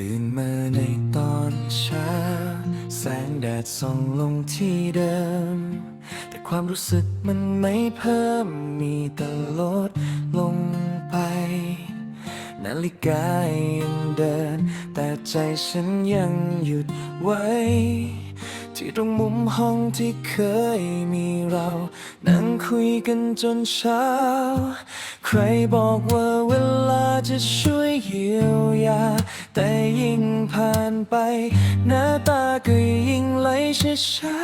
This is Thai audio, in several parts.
ตื่นมาในตอนเช้า แสงแดดส่องลงที่เดิม แต่ความรู้สึกมันไม่เพิ่มมีแต่ลดลงไป นาฬิกายังเดิน แต่ใจฉันยังหยุดไว้ ที่ตรงมุมห้องที่เคยมีเรา นั่งคุยกันจนเช้า ใครบอกว่า จะช่วยเยียวยา แต่ยิ่งผ่านไปหน้าตาก็ยิ่งไหลช้า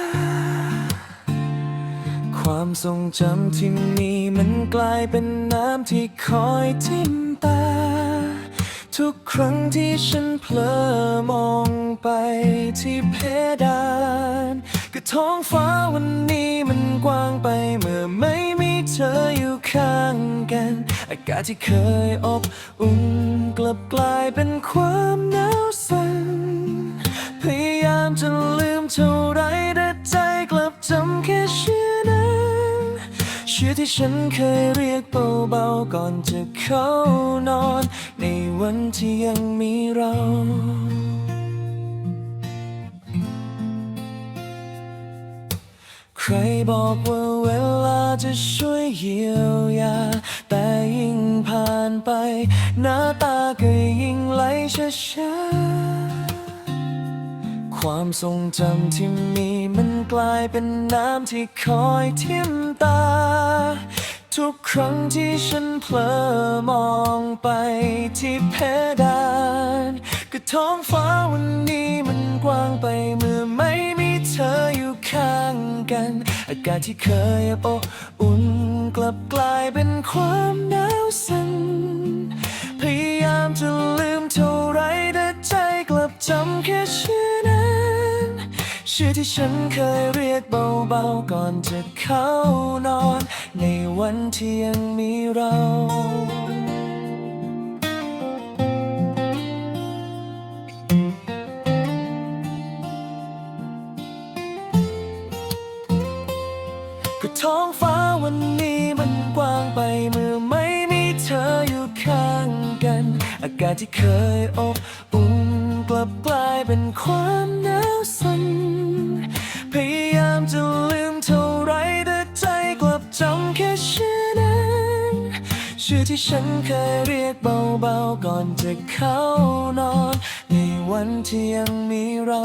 ๆความทรงจำที่มีมันกลายเป็นน้ำที่คอยทิ่มตา ทุกครั้งที่ฉันเพลอมองไปที่เพดานก็ท้องฟ้าวันนี้มันกว้างไปเมื่อไม่มีเธออยู่ข้างกัน อากาศที่เคยอบอุ่นกลับกลายเป็นความหนาวสั่นพยายามจะลืมเท่าไรแต่ใจกลับจำแค่ชื่อนั้นชื่อที่ฉันเคยเรียกเบาๆก่อนจะเข้านอน ในวันที่ยังมีเรา ใครบอกว่าเวลาจะช่วยเยียวยา แต่ยิ่งผ่านไป หน้าตาก็ยิ่งไหลช้าๆความทรงจำที่มีมันกลายเป็นน้ำที่คอยทิ่มตา ทุกครั้งที่ฉันเพลอมองไปที่เพดาน ก็ท้องฟ้าวันนี้มันกว้างไป อากาศที่เคยอบอุ่นกลับกลายเป็นความหนาวสั่นพยายามจะลืมเท่าไรแต่ใจกลับจำแค่ชื่อนั้นชื่อที่ฉันเคยเรียกเบาๆก่อนจะเข้านอน ในวันที่ยังมีเรา ก็ท้องฟ้าวันนี้มันกว้างไปเมื่อไม่มีเธออยู่ข้างกัน อากาศที่เคยอบอุ่นกลับกลายเป็นความหนาวสั่นพยายามจะลืมเท่าไรแต่ใจกลับจำแค่ชื่อนั้นชื่อที่ฉันเคยเรียกเบาๆก่อนจะเข้านอน ในวันที่ยังมีเรา